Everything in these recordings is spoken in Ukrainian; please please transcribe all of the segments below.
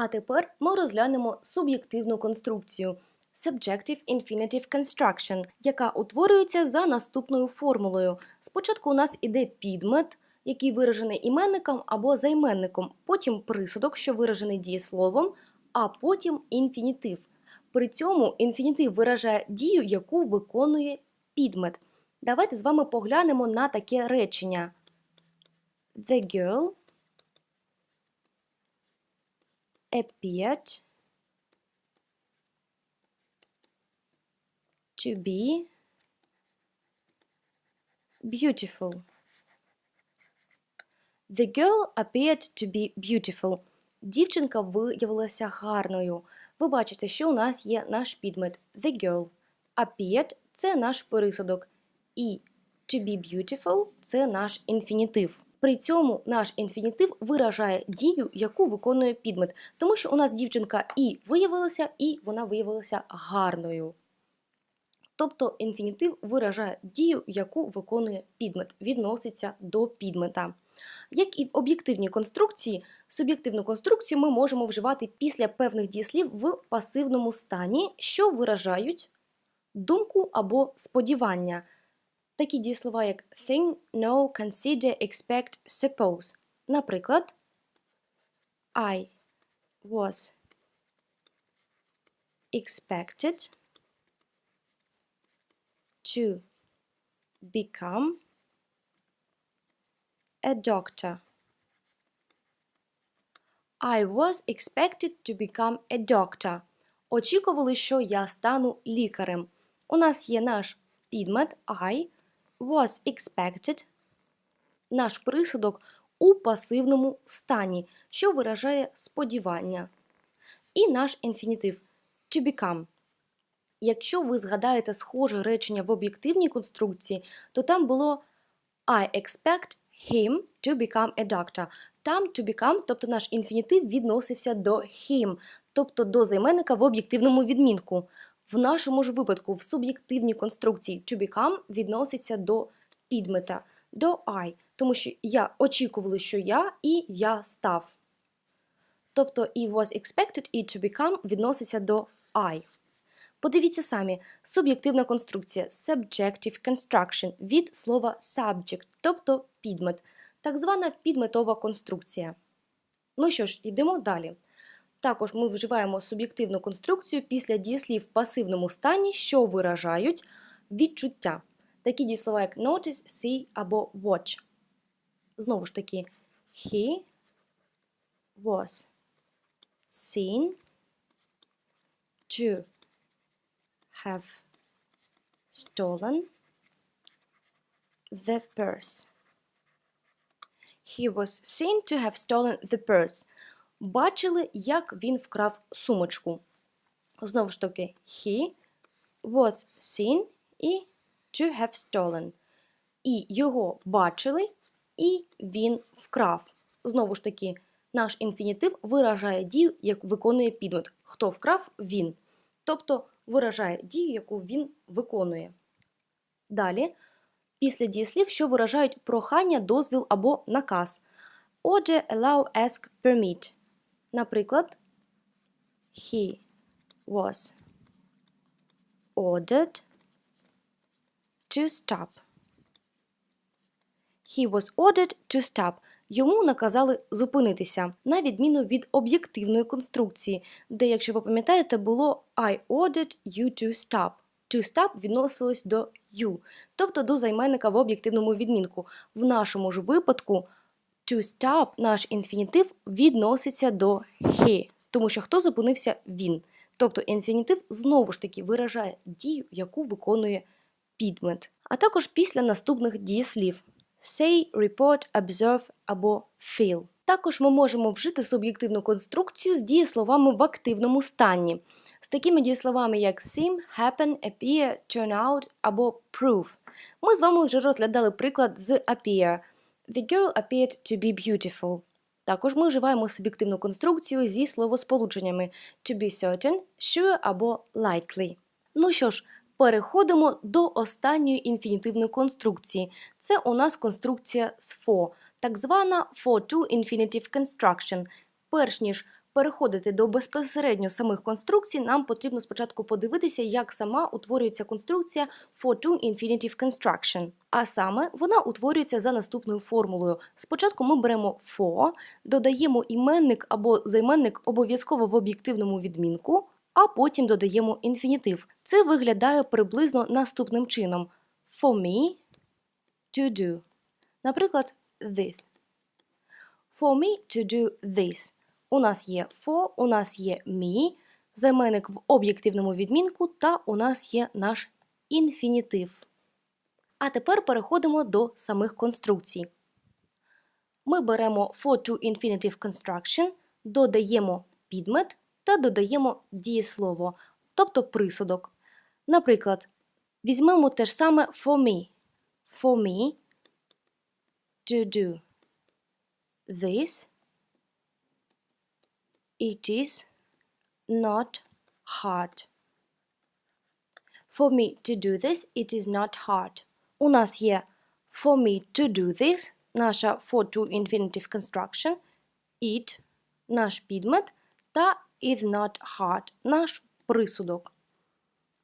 А тепер ми розглянемо суб'єктивну конструкцію Subjective Infinitive Construction, яка утворюється за наступною формулою. Спочатку у нас іде підмет, який виражений іменником або займенником, потім присудок, що виражений дієсловом, а потім інфінітив. При цьому інфінітив виражає дію, яку виконує підмет. Давайте з вами поглянемо на таке речення. The girl appeared to be beautiful. The girl appeared to be beautiful. Дівчинка виявилася гарною. Ви бачите, що у нас є наш підмет the girl. Appeared – це наш пересудок. І to be beautiful це наш інфінітив. При цьому наш інфінітив виражає дію, яку виконує підмет, тому що у нас дівчинка і виявилася, і вона виявилася гарною. Тобто інфінітив виражає дію, яку виконує підмет, відноситься до підмета. Як і в об'єктивній конструкції, суб'єктивну конструкцію ми можемо вживати після певних дієслів в пасивному стані, що виражають думку або сподівання. Такі дієслова, як think, know, consider, expect, suppose. Наприклад, I was expected to become a doctor. I was expected to become a doctor. Очікували, що я стану лікарем. У нас є наш підмет I was expected, наш присудок у пасивному стані, що виражає сподівання. І наш інфінітив to become. Якщо ви згадаєте схоже речення в об'єктивній конструкції, то там було I expect him to become a doctor. Там to become, тобто наш інфінітив відносився до him, тобто до займенника в об'єктивному відмінку. В нашому ж випадку в суб'єктивній конструкції to become відноситься до підмета, до I, тому що я очікували, що я і я став. Тобто і was expected і to become відноситься до I. Подивіться самі, суб'єктивна конструкція subjective construction від слова subject, тобто підмет, так звана підметова конструкція. Ну що ж, йдемо далі. Також ми вживаємо суб'єктивну конструкцію після дієслів в пасивному стані, що виражають відчуття. Такі дієслова, як notice, see або watch. Знову ж таки, he was seen to have stolen the purse. He was seen to have stolen the purse. Бачили, як він вкрав сумочку. Знову ж таки, he was seen і to have stolen. І його бачили, і він вкрав. Знову ж таки, наш інфінітив виражає дію, як виконує підмет. Хто вкрав він. Тобто виражає дію, яку він виконує. Далі, після дієслів, що виражають прохання, дозвіл або наказ. Order, allow, ask, permit. Наприклад, he was ordered to stop. He was ordered to stop. Йому наказали зупинитися, на відміну від об'єктивної конструкції, де, якщо ви пам'ятаєте, було I ordered you to stop. To stop відносилось до you, тобто до займенника в об'єктивному відмінку. В нашому ж випадку to stop наш інфінітив відноситься до he, тому що хто зупинився він. Тобто інфінітив знову ж таки виражає дію, яку виконує підмет. А також після наступних дієслів say, report, observe або feel. Також ми можемо вжити суб'єктивну конструкцію з дієсловами в активному стані, з такими дієсловами, як seem, happen, appear, turn out або prove. Ми з вами вже розглядали приклад з appear. The girl appeared to be beautiful. Також ми вживаємо суб'єктивну конструкцію зі словосполученнями to be certain, sure або likely. Ну що ж, переходимо до останньої інфінітивної конструкції. Це у нас конструкція з for, так звана for to infinitive construction. Перш ніж переходити до безпосередньо самих конструкцій, нам потрібно спочатку подивитися, як сама утворюється конструкція for to infinitive construction. А саме вона утворюється за наступною формулою. Спочатку ми беремо for, додаємо іменник або займенник обов'язково в об'єктивному відмінку, а потім додаємо інфінітив. Це виглядає приблизно наступним чином: for me to do. Наприклад, this. For me to do this. У нас є for, у нас є me, займенник в об'єктивному відмінку, та у нас є наш інфінітив. А тепер переходимо до самих конструкцій. Ми беремо for to infinitive construction, додаємо підмет та додаємо дієслово, тобто присудок. Наприклад, візьмемо те ж саме for me. For me to do this. It is not hard. For me to do this, it is not hard. У нас є for me to do this, наша for to infinitive construction, it, наш підмет, та is not hard, наш присудок.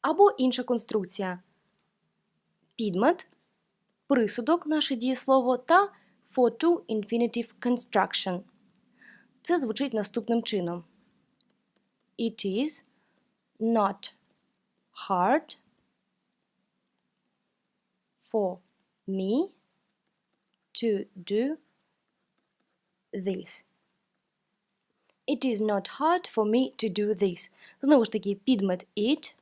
Або інша конструкція. Підмет, присудок, наше дієслово та for to infinitive construction. Це звучить наступним чином. It is not hard for me to do this. It is not hard for me to do this. Знову ж таки, підмет it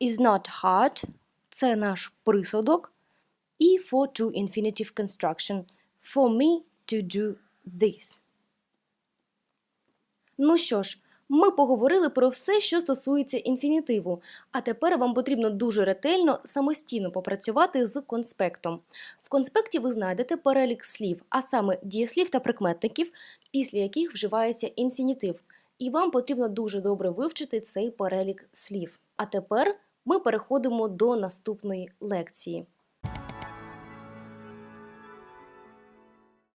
is not hard – це наш присудок. І for to infinitive construction. For me to do this. Ну що ж, ми поговорили про все, що стосується інфінітиву, а тепер вам потрібно дуже ретельно самостійно попрацювати з конспектом. В конспекті ви знайдете перелік слів, а саме дієслів та прикметників, після яких вживається інфінітив. І вам потрібно дуже добре вивчити цей перелік слів. А тепер ми переходимо до наступної лекції.